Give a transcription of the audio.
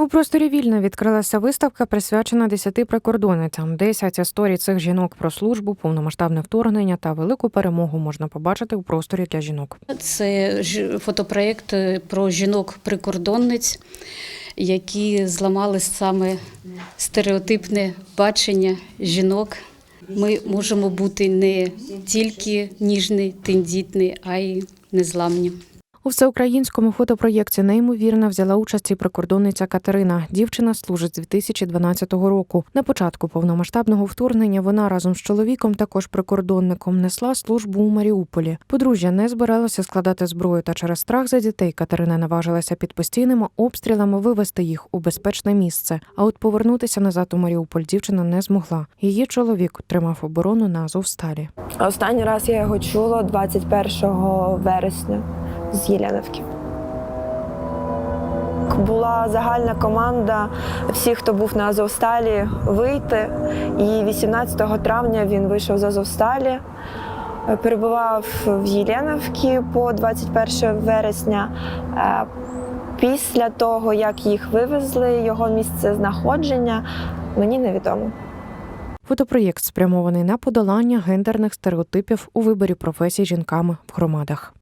У просторі вільно відкрилася виставка, присвячена десяти прикордонницям. Десять історій цих жінок про службу, повномасштабне вторгнення та велику перемогу можна побачити у просторі для жінок. Це фотопроєкт е, про жінок-прикордонниць, які зламали саме стереотипне бачення жінок. Ми можемо бути не тільки ніжні, тендітні, а й незламні. У всеукраїнському фотопроєкті неймовірно взяла участь і прикордонниця Катерина. Дівчина служить з 2012 року. На початку повномасштабного вторгнення вона разом з чоловіком, також прикордонником, несла службу у Маріуполі. Подружжя не збиралося складати зброю, та через страх за дітей Катерина наважилася під постійними обстрілами вивести їх у безпечне місце. А от повернутися назад у Маріуполь дівчина не змогла. Її чоловік тримав оборону на Азовсталі. Останній раз я його чула 21 вересня з Єленівки. Була загальна команда всіх, хто був на Азовсталі, вийти. І 18 травня він вийшов з Азовсталі, перебував в Єленівці по 21 вересня. Е, Після того, як їх вивезли, його місце знаходження, мені невідомо. Фотопроєкт спрямований на подолання гендерних стереотипів у виборі професій жінками в громадах.